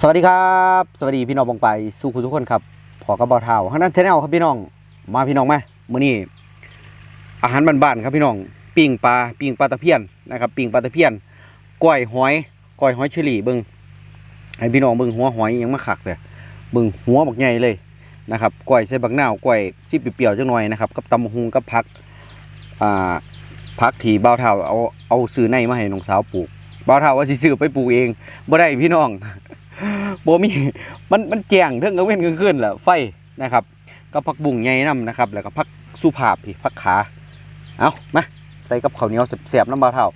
สวัสดีครับ สวัสดีพี่น้องบองไปสู้คุณทุกคนครับพอกระบอกเท้าข้างนั้นชแนลครับพี่น้องมาพี่น้องมามื้อนี้อาหารบ้านๆครับพี่น้องปิ้งปลาปิ้งปลาตะเพียนนะครับปิ้งปลาตะเพียนก้อยหอยก้อยหอยเชอรี่เบิ่งให้พี่น้องเบิ่งหัวหอยยังมาขักเลยเบิ่งหัวบักใหญ่เลยนะครับก้อยใส่บักนาวก้อยซีเปรี้ยวๆจังหน่อยนะครับกับตำหุงกับผักอ่าผักที่บ่าวเท้าเอาเอาซื้อในมาให้น้องสาวปลูกบ่าวเท้าว่าสิซื้อไปปลูกเองบ่ได้พี่น้อง บมีมันมันแจ้งเทิงกลางเว้นกลางคืนแหละไฟนะครับ ก็ผักบุ้งใหญ่นํนะครับ แล้วก็ผักสุภาพพี่ผักขา เอามาใส่กับข้าวเหนียวแซ่บๆน้ำบาเท่า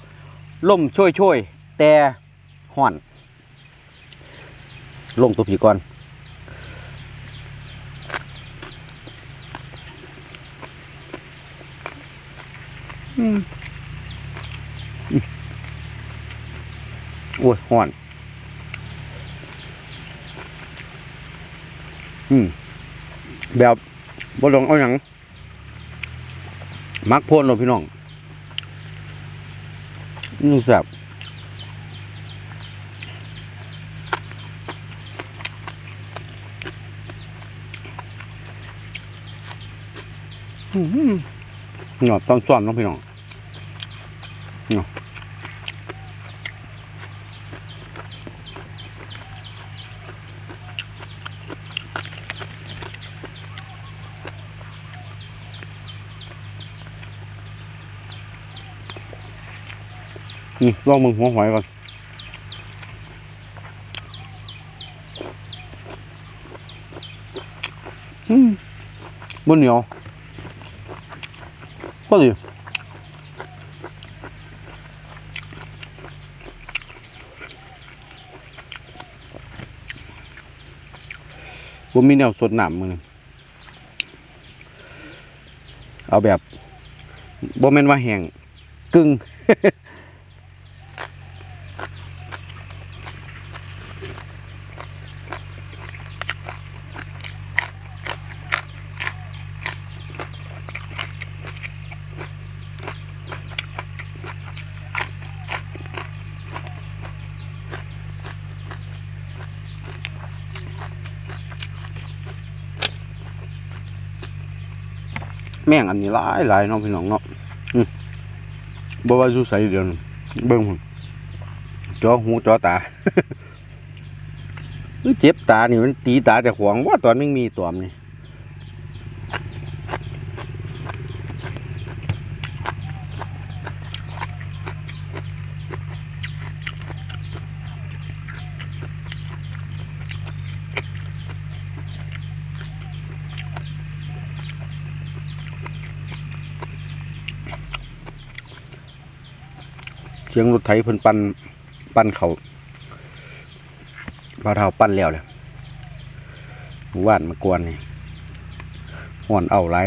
ล่มช่วยช่วยแต่ห่อนลงตัวผีก่อนอืมอืมโอ้ยห่อน อืม แบบบ่ลงเอาหยังมักโพนเลยพี่น้องนี่แซ่บอื้อหือหนอดตอนซ้อนเน้องพี่น้องเนาะ นี่ลองมึงหัวหอยก่อนอืมบนเหนียวก็ดีผมมีแนวสดหนามมือนึงเอาแบบบ่แม่นว่าแห้งกึ่ง แม่งอันนี้หลายหลายเน้องพี่น้องเนาะอืมบ่ว่าอยู่ใส่เดียวนั้นเบิ่งพุ่นจอหูจอตาเจ็บตานี่มันตีตาจะขวางว่าตอนมึงมีตอมนี่ เสียงรถไถเพิ่นปั่นปั่นเขาพาเท้าปั่นแล้วเลยหมู่านมากวนนี่ห่อนเอาไร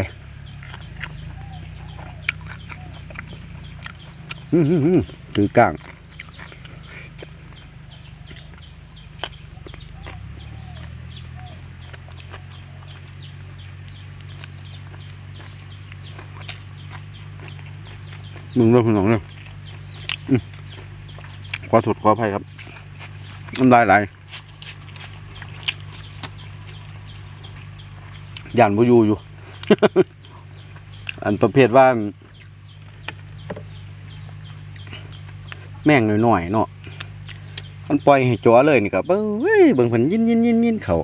อื้อหือหือถือก้างมึงเริ่มพี่น้องเนี่ย อถดขออภัยครับน้ำลายไหลย่านบ่อยู่อยู่ อันประเภทว่า แม่งหน่อยๆเนาะมันปล่อยให้จัวเลยนี่ก็เบ้ยเบิ่งเพิ่นยินยินยินยินเขา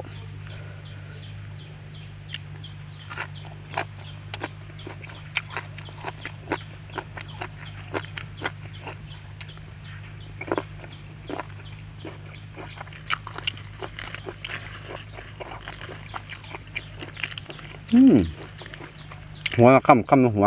อืม หัวค่ำค่ำหัว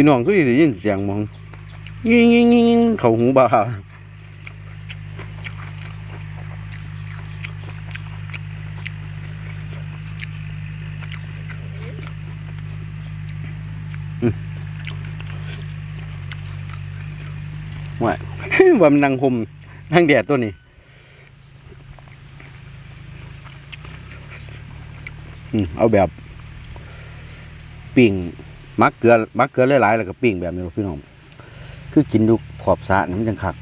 พี่น้องก็ได้ยินเสียงมองงิงงิงงิงเขาหูบ่าว่าว่ามันนั่งคมนั่งแดดตัวนี้เอาแบบปิ่ง มักเกลือมักเกลือหลายๆแล้วก็ปิ่งแบบนี้พี่น้องคือกินดูขอบสะนี่มันจังคัก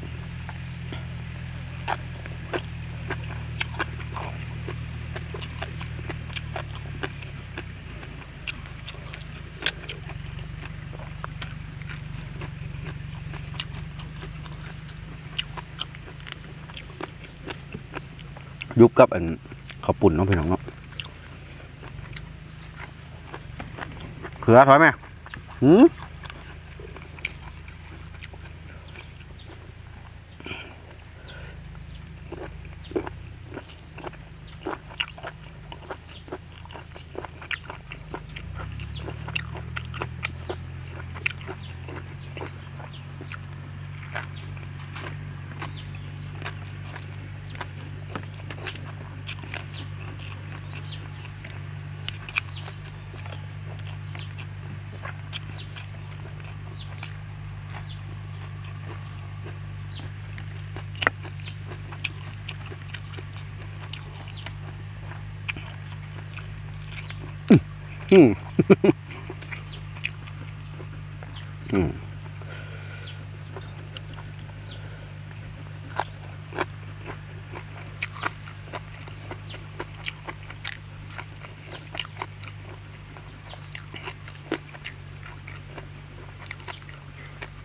ยุบกับอันข้าวปุ่นเน้องพี่น้องเนาะเขือถอยไหม หื อืมอืม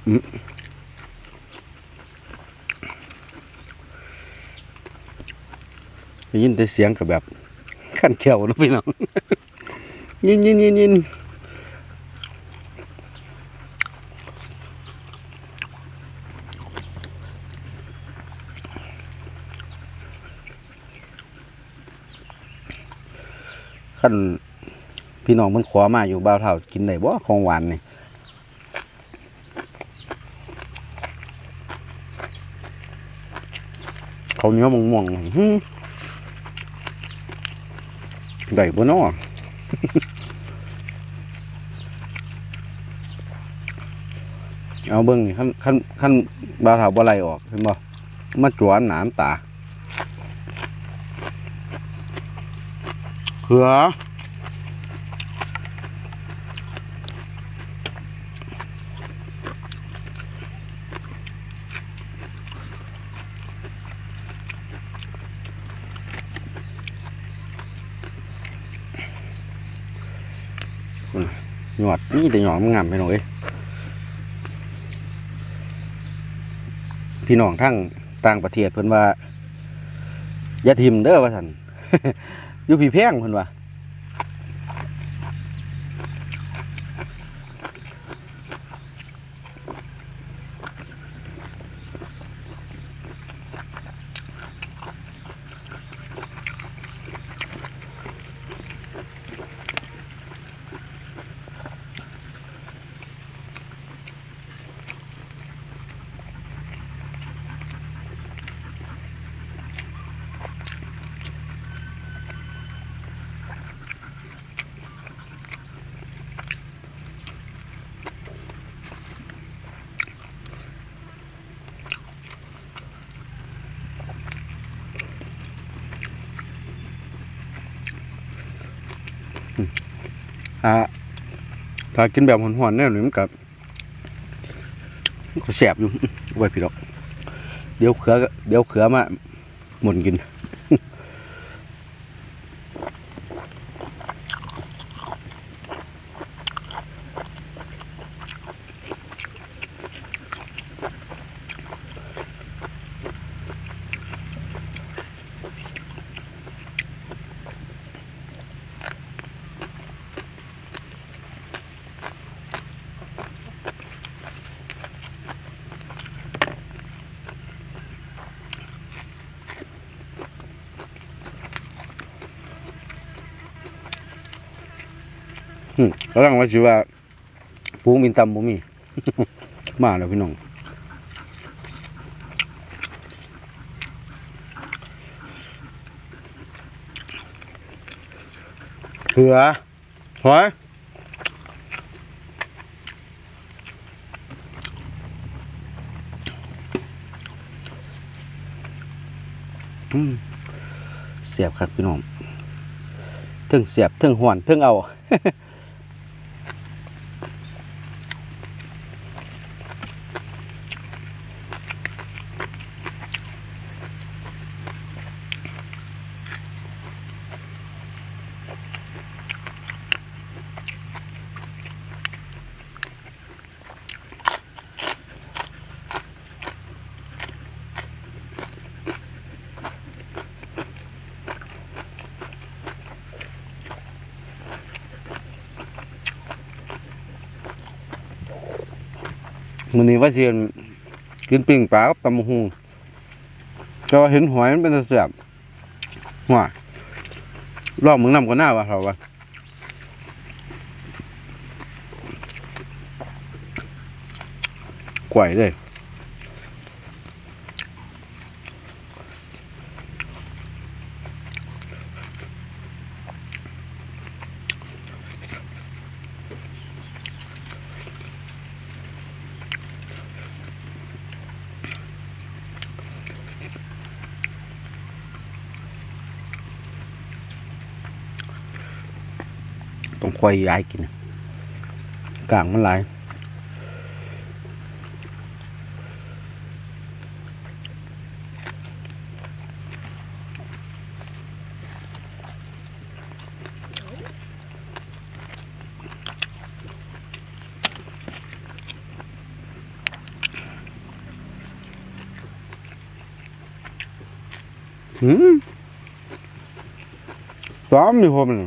อืมได้ยินแต่เสียงกับแบบขั้นเขียวนะพี่น้อง ยินยินยินยินขั้นพี่น้องมันขอมาอยู่บ้าวเท่ากินได้บ่ของหวานนี่เขาเนี้ยวมองมองได้บ่เนาะ เอาเบิ้งนี่ขั้นขั้นขั้นบาถาบ่ไหลออกเห็นบ่มาจวนหนามตาเขือหยอดนี่แต่หยอดมันงามไปหน่อย พี่น้องทั้งต่างประเทศเพิ่นว่าอย่าทิมเด้อว่าซั่นอยู่พี่แพงเพิ่นว่า ถ้าถ้ากินแบบหอนๆเนี่ยหนุ่มันก็ก็แสบอยู่ไว้พี่ดอก เดี๋ยวเขือกเดี๋ยวเขือมาหมุนกิน กำลังว่าสิว่าฟูงบินตำบ่มี มาแล้วพี่น้องเสือหอยเสียบครับพี่น้องเทิงเสียบเทิงหวนเทิงเอา มันนี้ว่าเชียนกินปิ้งปลากับตำหงจะเห็นหอยมันเป็นเสียบว่ารอบมึงนำก็น่าวะเราวะกวยเลย ต้องควายย้ายกินกลางมันหลายหืมซ้อมมีพอมัน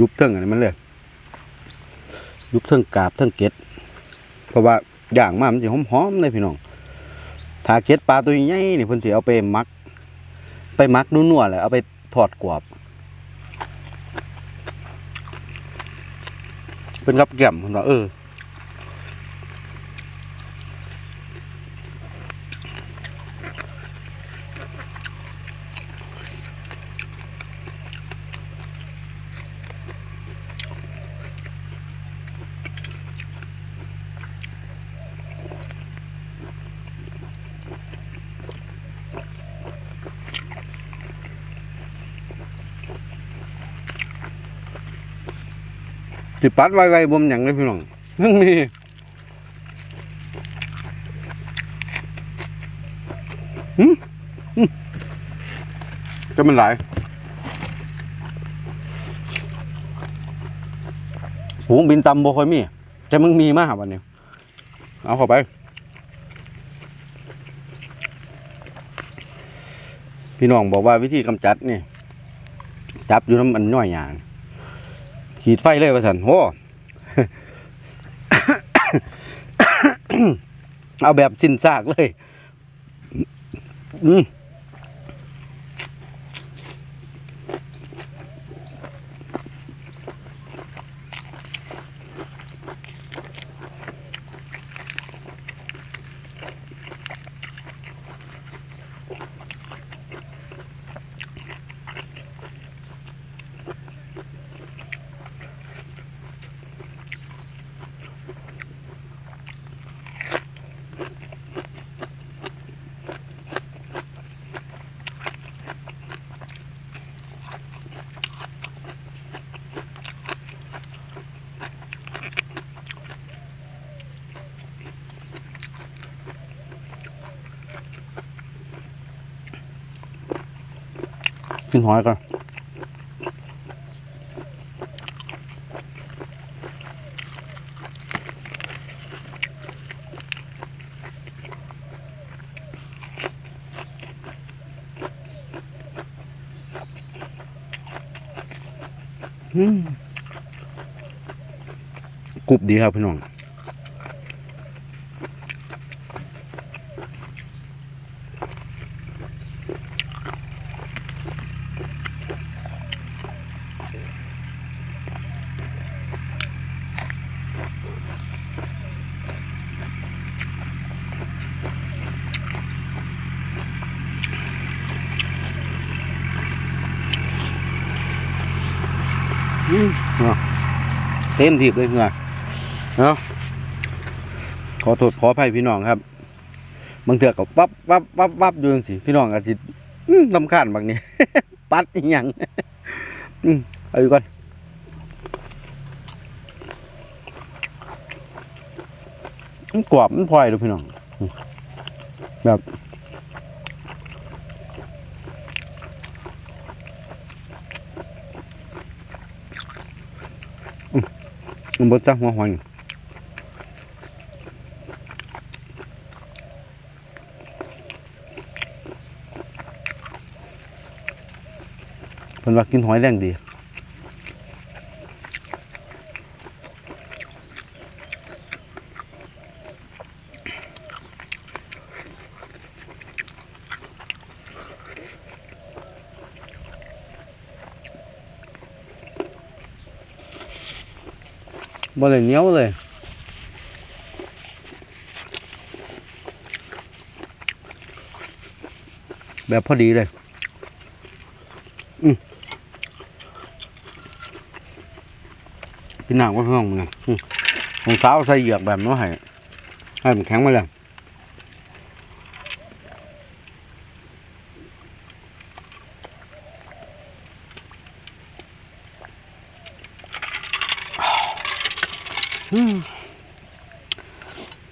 ยุบเทิงอะไรมันเลยยุบเทิงกาบเทิงเก็ดเพราะว่าอย่างมากมันจะหอมๆเลยพี่น้องถ้าเก็ดปลาตัวใหญ่ๆนี่เพิ่นสิเอาไปมัก ไปมักนุ่นๆเลยเอาไปทอดกรอบเป็นกับแก้มเพิ่นว่าเออ สิปัดไวๆบ่มหยังเลยพี่น้องยังมีหึหึจะมันหลายฝูบินตำบ่ค่อยมีแต่มึงมีมากวันนี้เอาเข้าไปพี่น้องบอกว่าวิธีกำจัดนี่ จับอยู่น้ำมันน้อยอย่าง ขีดไฟเลยว่าสันโอเอาแบบจินซากเลยอืม นหอยก่อนกรุบดีครับพี่น้อง ต็มทีบเลยเหงื่อเนาะขอโทษขออภัยพี่น้องครับบางเถื่อก็วับวับวับวับอยู่สิพี่น้องอาจสิอืมลำคาญบางนี้ปัดอีหยังอืมเอาอยู่ก่อนมันกรอบมันพลอยดูพี่น้องแบบ มันบดจ้าหัวหอยเพิ่นว่ากินหอยแรงดี บ่เลยเหนียวเลยแบบพอดีเลย อืมพี่นางก็ห้องมึงนะอืมรองเท้าใส่เหยือกแบบนี้ให้ให้มันแข็งมาเลย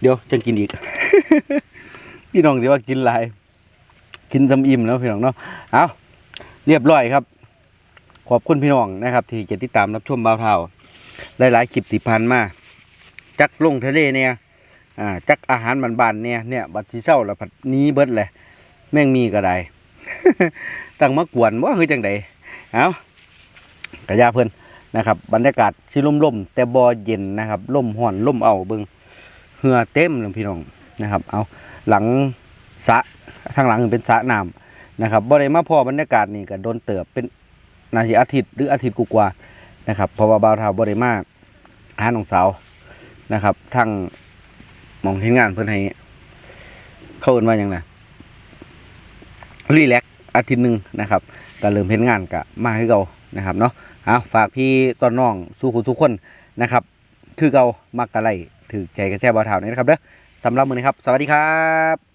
เดี๋ยวจะกินอีก พี่น้องเดี๋ยวว่ากินหลาย กินจำอิ่มแล้วพี่น้องเนาะเอาเรียบร้อยครับ ขอบคุณพี่น้องนะครับ ที่จะติดตามรับชมบ่าวเท่าหลายๆคลิปที่ผ่านมาจักลงทะเลเนี่ยอ่าจักอาหารบานๆเนี่ยเนี่ยบัดที่เศร้าแล้วผัดนี้เบิดเลยแม่งมีก็ได้ตั้งมากวนว่าคือจังใดเอากระยาเพิ่น นะครับ บรรยากาศสิล่มๆแต่บ่เย็นนะครับล่มห่อนล่มเอาเบิงเหือเต็มเลยพี่น้องนะครับ เอาหลังสะทางหลังเป็นสะน้ำนะครับบ่ได้มาพอบรรยากาศนี่ก็โดนเติบเป็นนาทีอาทิตย์หรืออาทิตย์กว่านะครับเพราะว่าบ่าวเทาบ่ได้มาหาน้องสาวนะครับทางมองเห็นงานเพิ่อนให้เขาเอินว่าหยังนะรีแลกอาทิตย์หนึ่งนะครับก็เริ่มเห็นงานก็มาคือเก่า นะครับเนาะเอาฝากพี่ตอนน้องสู้คุณทุกคนนะครับ คือเกามักกะไลถือใจกระแช่บ่าวเทานี่นะครับเด้อสำหรับมือนี้ครับ สวัสดีครับ